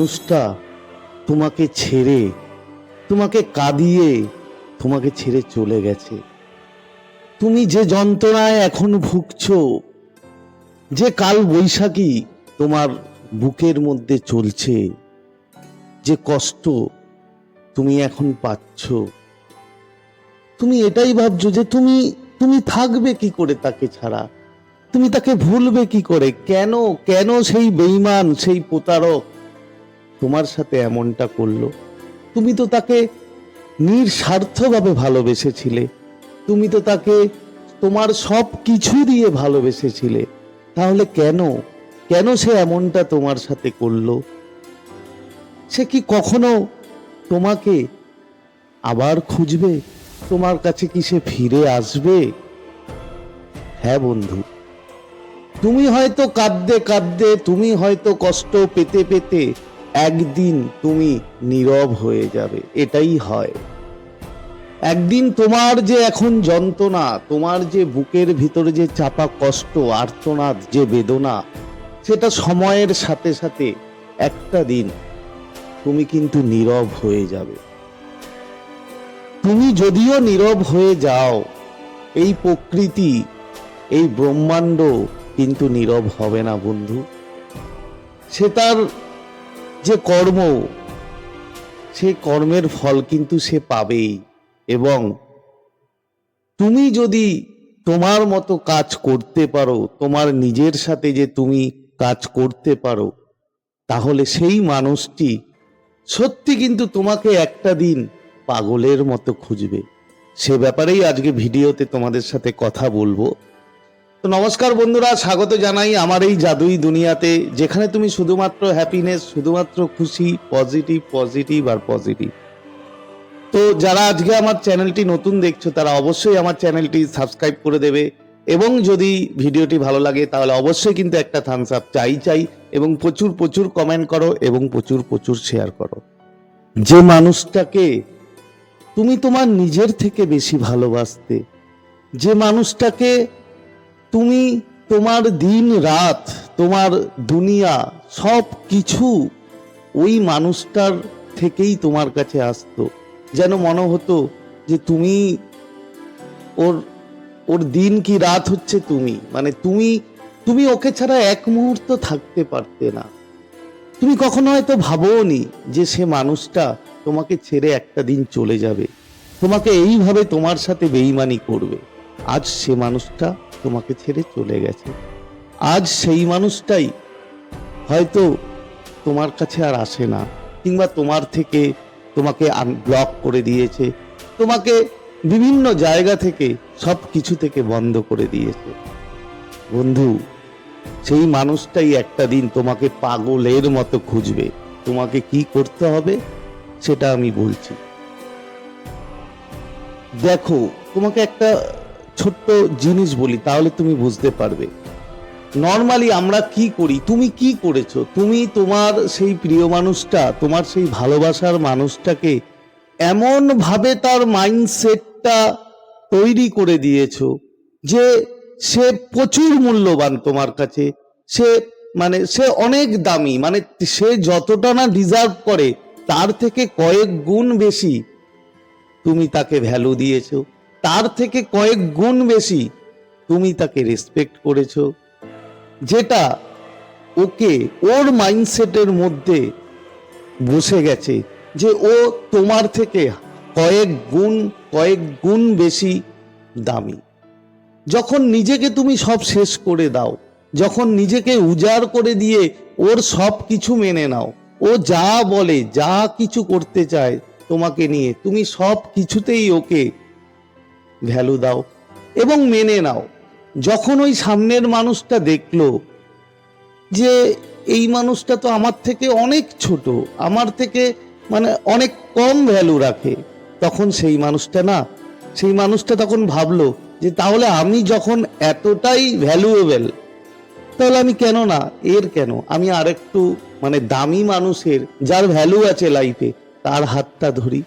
মানুষটা তোমাকে ছেড়ে, তোমাকে কাঁদিয়ে তোমাকে ছেড়ে চলে গেছে। তুমি যে যন্ত্রণায় এখন ভুগছো, যে কাল বৈশাখী তোমার বুকের মধ্যে চলছে, যে কষ্ট তুমি এখন পাচ্ছ। তুমি এটাই ভাবছ যে তুমি তুমি থাকবে কি করে তাকে ছাড়া? তুমি তাকে ভুলবে কি করে? কেন কেন সেই বেইমান সেই প্রতারক তোমার সাথে এমনটা করল। তুমি তো তাকে নিঃস্বার্থভাবে ভালোবেসেছিলে। তুমি তো তাকে তোমার সব কিছু দিয়ে ভালোবেসেছিলে। তাহলে কেন? কেন সে এমনটা তোমার সাথে করল? সে কি কখনো তোমাকে আবার খুঁজবে? তোমার কাছে কি সে ফিরে আসবে? হ্যাঁ বন্ধু। তুমি হয়তো কাঁদতে কাঁদতে, তুমি হয়তো কষ্ট পেতে পেতে একদিন তুমি নীরব হয়ে যাবে, এটাই হয়। একদিন তোমার যে এখন যন্ত্রণা, তোমার যে বুকের ভিতরে যে চাপা কষ্ট, আর্তনাদ, যে বেদনা, সেটা সময়ের সাথে সাথে একটা দিন তুমি কিন্তু নীরব হয়ে যাবে। তুমি যদিও নীরব হয়ে যাও, এই প্রকৃতি, এই ব্রহ্মাণ্ড কিন্তু নীরব হবে না, বন্ধু। সে তার যে কর্ম সেই কর্মের ফল কিন্তু সে পাবেই। এবং তুমি যদি তোমার মতো কাজ করতে পারো, তোমার নিজের সাথে যে তুমি কাজ করতে পারো, তাহলে সেই মানুষটি সত্যি কিন্তু তোমাকে একটা দিন পাগলের মতো খুঁজবে। সে ব্যাপারেই আজকে ভিডিওতে তোমাদের সাথে কথা বলব। তো নমস্কার বন্ধুরা, স্বাগত জানাই আমার এই জাদুই দুনিয়াতে, যেখানে তুমি শুধুমাত্র হ্যাপিনেস শুধুমাত্র খুশি পজিটিভ পজিটিভ আর পজিটিভ তো যারা আজকে আমার চ্যানেলটি নতুন দেখছ, তারা অবশ্যই আমার চ্যানেলটি সাবস্ক্রাইব করে দেবে এবং যদি ভিডিওটি ভালো লাগে, তাহলে অবশ্যই কিন্তু একটা থামস আপ চাই চাই এবং প্রচুর প্রচুর কমেন্ট করো এবং প্রচুর প্রচুর শেয়ার করো। যে মানুষটাকে তুমি তোমার নিজের থেকে বেশি ভালোবাসতে, যে মানুষটাকে তুমি তোমার দিন রাত, তোমার দুনিয়া সব কিছু ওই মানুষটার থেকেই তোমার কাছে আসতো। যেন মনে হতো যে তুমি ওর ওর দিন কি রাত হচ্ছে তুমি? মানে তুমি তুমি ওকে ছাড়া এক মুহূর্ত থাকতে পারতে না। তুমি কখনো হয়তো ভাবোনি যে সে মানুষটা তোমাকে ছেড়ে একটা দিন চলে যাবে। তোমাকে এইভাবে তোমার সাথে বেইমানি করবে। আজ সে মানুষটা তোমাকে ছেড়ে চলে গেছে। আজ সেই মানুষটাই হয়তো তোমার কাছে আর আসে না, কিংবা তোমার থেকে তোমাকে ব্লক করে দিয়েছে, তোমাকে বিভিন্ন জায়গা থেকে সব কিছু থেকে বন্ধ করে দিয়েছে। বন্ধু, সেই মানুষটাই একটা দিন তোমাকে পাগলের মতো খুঁজবে। তোমাকে কি করতে হবে সেটা আমি বলছি। দেখো, তোমাকে একটা ছোট্ট জিনিস বলি, তাহলে তুমি বুঝতে পারবে। নর্মালি আমরা কি করি, তুমি কি করেছ? তুমি তোমার সেই প্রিয় মানুষটা, তোমার সেই ভালোবাসার মানুষটাকে এমন ভাবে তার মাইন্ডসেটটা তৈরি করে দিয়েছ যে সে প্রচুর মূল্যবান তোমার কাছে। সে মানে সে অনেক দামি মানে সে যতটা না ডিজার্ভ করে, তার থেকে কয়েক গুণ বেশি তুমি তাকে ভ্যালু দিয়েছ। তার থেকে কয়েক গুণ বেশি তুমি তাকে রেসপেক্ট করেছ, যেটা ওকে ওর মাইন্ডসেটের মধ্যে বসে গেছে যে ও তোমার থেকে কয়েক গুণ কয়েক গুণ বেশি দামি। যখন নিজেকে তুমি সব শেষ করে দাও, যখন নিজেকে উজাড় করে দিয়ে ওর সব কিছু মেনে নাও, ও যা বলে, যা কিছু করতে চায় তোমাকে নিয়ে, তুমি সব কিছুতেই ওকে ভ্যালু দাও এবং মেনে নাও। যখন ওই সামনের মানুষটা দেখল যে এই মানুষটা তো আমার থেকে অনেক ছোট, আমার থেকে মানে অনেক কম ভ্যালু রাখে, তখন সেই মানুষটা না, সেই মানুষটা তখন ভাবলো যে তাহলে আমি যখন এতটাই ভ্যালুয়েবল, তাহলে আমি কেন না, এর কেন? আমি আরেকটু মানে দামি মানুষের, যার ভ্যালু আছে লাইফে তার হাতটা ধরি।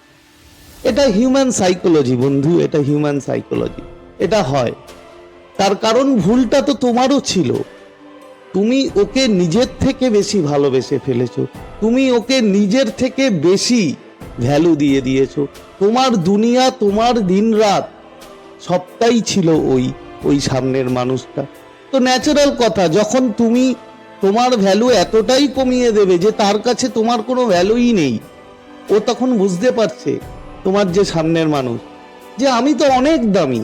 এটা হিউম্যান সাইকোলজি বন্ধু, এটা হিউম্যান সাইকোলজি এটা হয়। তার কারণ ভুলটা তো তোমারও ছিল। তুমি ওকে নিজের থেকে বেশি ভালোবেসে ফেলেছো। তুমি ওকে নিজের থেকে বেশি ভ্যালু দিয়ে দিয়েছ। তোমার দুনিয়া, তোমার দিনরাত সবটাই ছিল ওই ওই সামনের মানুষটা। তো ন্যাচারাল কথা, যখন তুমি তোমার ভ্যালু এতটাই কমিয়ে দেবে যে তার কাছে তোমার কোনো ভ্যালুই নেই, ও তখন বুঝতে পারছে তোমার যে সামনের মানুষ, যে আমি তো অনেক দামি,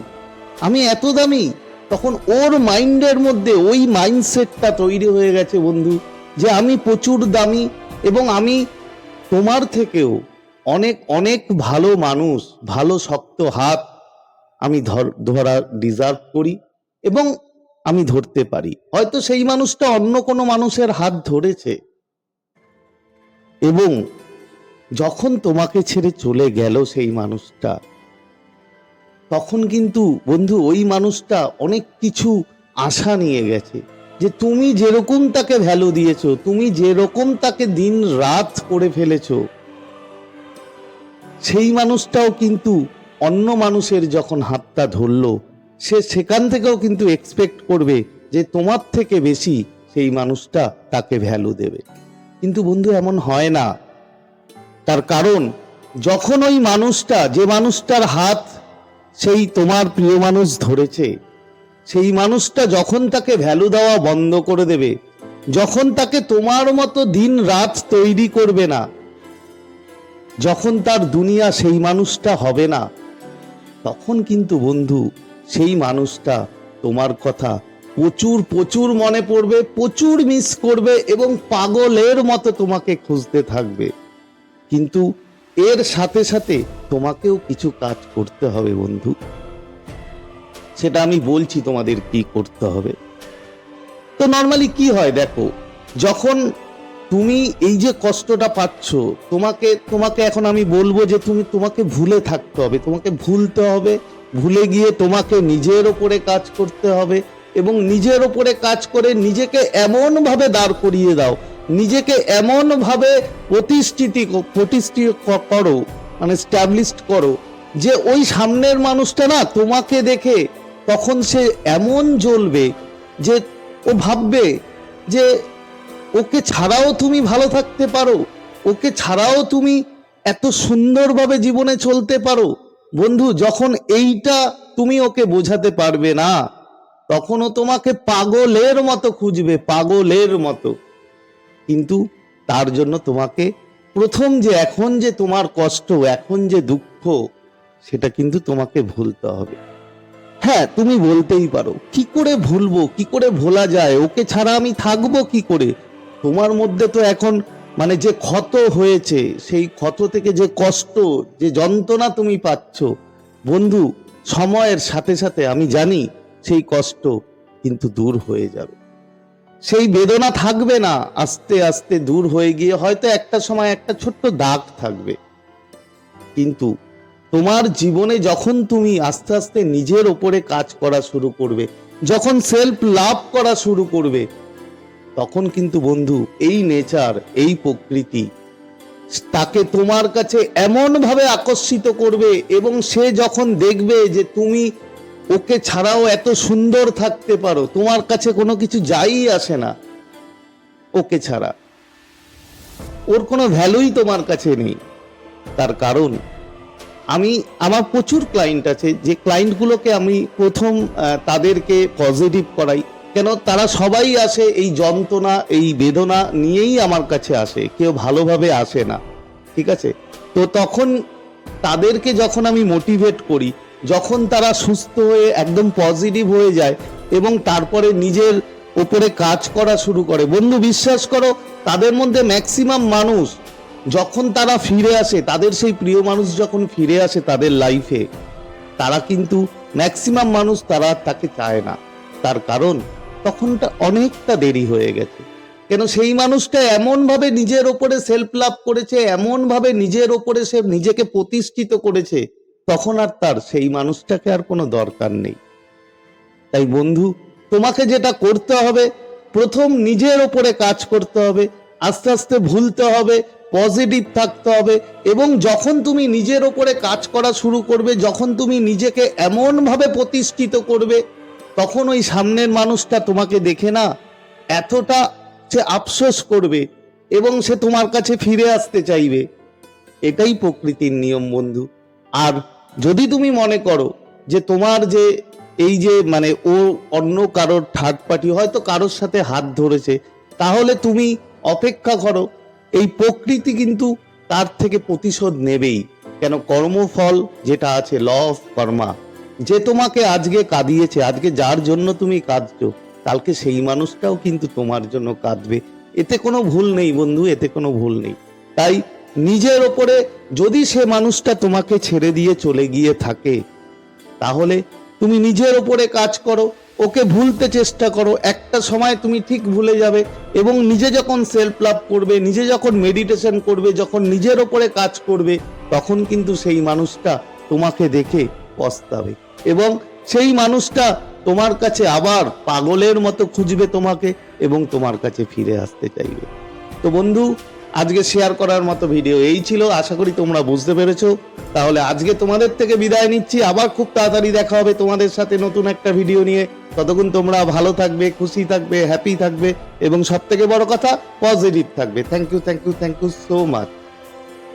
আমি এত দামি, তখন ওর মাইন্ডের মধ্যে ওই মাইন্ডসেটটা তৈরি হয়ে গেছে বন্ধু, যে আমি প্রচুর দামি এবং আমি তোমার থেকেও অনেক অনেক ভালো মানুষ, ভালো শক্ত হাত আমি ধর- ধরা ডিজার্ভ করি এবং আমি ধরতে পারি। হয়তো সেই মানুষটা অন্য কোনো মানুষের হাত ধরেছে এবং যখন তোমাকে ছেড়ে চলে গেল সেই মানুষটা, তখন কিন্তু বন্ধু ওই মানুষটা অনেক কিছু আশা নিয়ে গেছে যে তুমি যেরকম তাকে ভ্যালু দিয়েছ, তুমি যেরকম তাকে দিন রাত করে ফেলেছো, সেই মানুষটাও কিন্তু অন্য মানুষের যখন হাতটা ধরলো, সে সেখান থেকেও কিন্তু এক্সপেক্ট করবে যে তোমার থেকে বেশি সেই মানুষটা তাকে ভ্যালু দেবে। কিন্তু বন্ধু এমন হয় না। তার কারণ, যখন ওই মানুষটা, যে মানুষটার হাত সেই তোমার প্রিয় মানুষ ধরেছে, সেই মানুষটা যখন তাকে ভ্যালু দেওয়া বন্ধ করে দেবে, যখন তাকে তোমার মতো দিন রাত তৈরি করবে না, যখন তার দুনিয়া সেই মানুষটা হবে না, তখন কিন্তু বন্ধু সেই মানুষটা তোমার কথা প্রচুর প্রচুর মনে পড়বে, প্রচুর মিস করবে এবং পাগলের মতো তোমাকে খুঁজতে থাকবে। কিন্তু এর সাথে সাথে তোমাকেও কিছু কাজ করতে হবে বন্ধু। সেটা আমি বলছি তোমাদের কি করতে হবে। তো নর্মালি কি হয় দেখো, যখন তুমি এই যে কষ্টটা পাচ্ছ, তোমাকে তোমাকে এখন আমি বলব যে তুমি তোমাকে ভুলে থাকতে হবে, তোমাকে ভুলতে হবে, ভুলে গিয়ে তোমাকে নিজের ওপরে কাজ করতে হবে এবং নিজের ওপরে কাজ করে নিজেকে এমন ভাবে দাঁড় করিয়ে দাও নিজেকে এমন ভাবে প্রতিষ্ঠিতি প্রতিষ্ঠিত করো মানে স্ট্যাবলিশড করো, যে ওই সামনের মানুষটা না তোমাকে দেখে তখন সে এমন জ্বলবে যে ও ভাববে যে ওকে ছাড়াও তুমি ভালো থাকতে পারো, ওকে ছাড়াও তুমি এত সুন্দরভাবে জীবনে চলতে পারো। বন্ধু, যখন এইটা তুমি ওকে বোঝাতে পারবে না তখন ও তোমাকে পাগলের মতো খুঁজবে, পাগলের মতো। কিন্তু তার জন্য তোমাকে প্রথম যে এখন যে তোমার কষ্ট, এখন যে দুঃখ, সেটা কিন্তু তোমাকে ভুলতে হবে। হ্যাঁ তুমি বলতেই পারো, কি করে ভুলবো, কি করে ভোলা যায়? ওকে ছাড়া আমি থাকব কি করে? তোমার মধ্যে তো এখন মানে যে ক্ষত হয়েছে, সেই ক্ষত থেকে যে কষ্ট, যে যন্ত্রণা তুমি পাচ্ছ, বন্ধু, সময়ের সাথে সাথে আমি জানি সেই কষ্ট কিন্তু দূর হয়ে যাবে। সেই বেদনা থাকবে না। আস্তে আস্তে দূর হয়ে গিয়ে হয়তো একটা সময় একটা ছোট্ট দাগ থাকবে। কিন্তু তোমার জীবনে যখন তুমি আস্তে আস্তে নিজের ওপরে কাজ করা শুরু করবে, যখন সেলফ লাভ করা শুরু করবে, তখন কিন্তু বন্ধু এই নেচার এই প্রকৃতি তাকে তোমার কাছে এমন ভাবে আকর্ষিত করবে এবং সে যখন দেখবে যে তুমি ওকে ছাড়াও এত সুন্দর থাকতে পারো, তোমার কাছে কোনো কিছু যাই আসে না, ওকে ছাড়া। ওর কোনো ভ্যালুই তোমার কাছে নেই। তার কারণ, আমি, আমার প্রচুর ক্লায়েন্ট আছে, যে ক্লায়েন্টগুলোকে আমি প্রথম তাদেরকে পজিটিভ করাই। কেন? তারা সবাই আসে এই যন্ত্রণা, এই বেদনা নিয়েই আমার কাছে আসে, কেউ ভালোভাবে আসে না, ঠিক আছে? তো তখন তাদেরকে যখন আমি মোটিভেট করি যখন তারা সুস্থ হয়ে একদম পজিটিভ হয়ে যায় এবং তারপরে নিজের ওপরে কাজ করা শুরু করে। বন্ধু, বিশ্বাস করো, তাদের মধ্যে ম্যাক্সিমাম মানুষ যখন তারা ফিরে আসে, তাদের সেই প্রিয় মানুষ যখন ফিরে আসে তাদের লাইফে তারা কিন্তু ম্যাক্সিমাম মানুষ তারা তাকে চায় না। তার কারণ তখনটা অনেকটা দেরি হয়ে গেছে। কেন সেই মানুষটা এমনভাবে নিজের ওপরে সেলফ লাভ করেছে, এমনভাবে নিজের ওপরে সে নিজেকে প্রতিষ্ঠিত করেছে তখন আর তার সেই মানুষটাকে আর কোনো দরকার নেই। তাই বন্ধু, তোমাকে যেটা করতে হবে, প্রথম নিজের ওপরে কাজ করতে হবে, আস্তে আস্তে ভুলতে হবে পজিটিভ থাকতে হবে এবং যখন তুমি নিজের ওপরে কাজ করা শুরু করবে, যখন তুমি নিজেকে এমনভাবে প্রতিষ্ঠিত করবে, তখন ওই সামনের মানুষটা তোমাকে দেখে না এতটা সে আফসোস করবে এবং সে তোমার কাছে ফিরে আসতে চাইবে। এটাই প্রকৃতির নিয়ম বন্ধু। আর যদি তুমি মনে করো যে তোমার যে এই যে মানে ও অন্য কারোর থার্ড পার্টি হয়তো কারোর সাথে হাত ধরেছে, তাহলে তুমি অপেক্ষা করো। এই প্রকৃতি কিন্তু তার থেকে প্রতিশোধ নেবেই। কেন কর্মফল যেটা আছে ল অফ কর্মা যে তোমাকে আজকে কাঁদিয়েছে, আজকে যার জন্য তুমি কাঁদছো, কালকে সেই মানুষটাও কিন্তু তোমার জন্য কাঁদবে। এতে কোনো ভুল নেই বন্ধু, এতে কোনো ভুল নেই। তাই নিজের ওপরে যদি সে মানুষটা তোমাকে ছেড়ে দিয়ে চলে গিয়ে থাকে, তাহলে তুমি নিজের ওপরে কাজ করো, ওকে ভুলতে চেষ্টা করো, একটা সময় তুমি ঠিক ভুলে যাবে এবং নিজে যখন সেলফ লাভ করবে, নিজে যখন মেডিটেশন করবে, যখন নিজের ওপরে কাজ করবে, তখন কিন্তু সেই মানুষটা তোমাকে দেখে পস্তাবে এবং সেই মানুষটা তোমার কাছে আবার পাগলের মতো খুঁজবে তোমাকে এবং তোমার কাছে ফিরে আসতে চাইবে। তো বন্ধু আজকে শেয়ার করার মতো ভিডিও এই ছিল। আশা করি তোমরা বুঝতে পেরেছ। তাহলে আজকে তোমাদের থেকে বিদায় নিচ্ছি। আবার খুব তাড়াতাড়ি দেখা হবে তোমাদের সাথে নতুন একটা ভিডিও নিয়ে। ততক্ষণ তোমরা ভালো থাকবে, খুশি থাকবে হ্যাপি থাকবে এবং সব থেকে বড় কথা পজিটিভ থাকবে। Thank you thank you thank you so much